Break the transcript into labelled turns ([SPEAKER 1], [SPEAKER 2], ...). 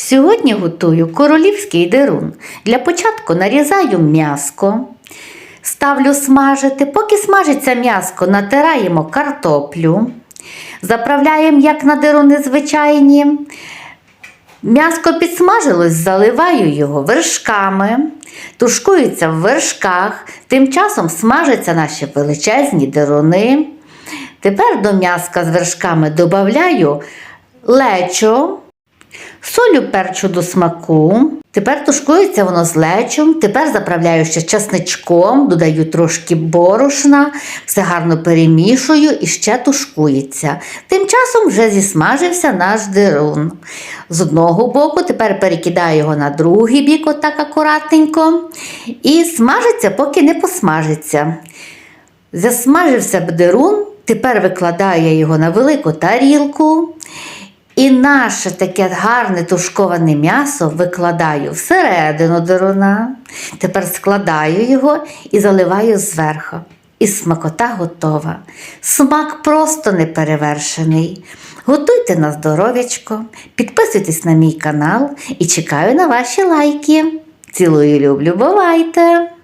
[SPEAKER 1] Сьогодні готую королівський дерун. Для початку нарізаю м'яско, ставлю смажити. Поки смажиться м'яско, натираємо картоплю, заправляємо як на деруни звичайні. М'яско підсмажилось, заливаю його вершками, тушкується в вершках, тим часом смажаться наші величезні деруни. Тепер до м'яска з вершками додаю лечо, солю перчу до смаку. Тепер тушкується воно з лечом, тепер заправляю ще часничком, додаю трошки борошна, все гарно перемішую і ще тушкується. Тим часом вже зісмажився наш дерун. З одного боку, тепер перекидаю його на другий бік, отак акуратненько, і смажиться, поки не посмажиться. Засмажився бдерун, тепер викладаю його на велику тарілку. І наше таке гарне тушковане м'ясо викладаю всередину деруна. Тепер складаю його і заливаю зверху. І смакота готова. Смак просто неперевершений. Готуйте на здоров'ячко, підписуйтесь на мій канал і чекаю на ваші лайки. Цілую, люблю, бувайте!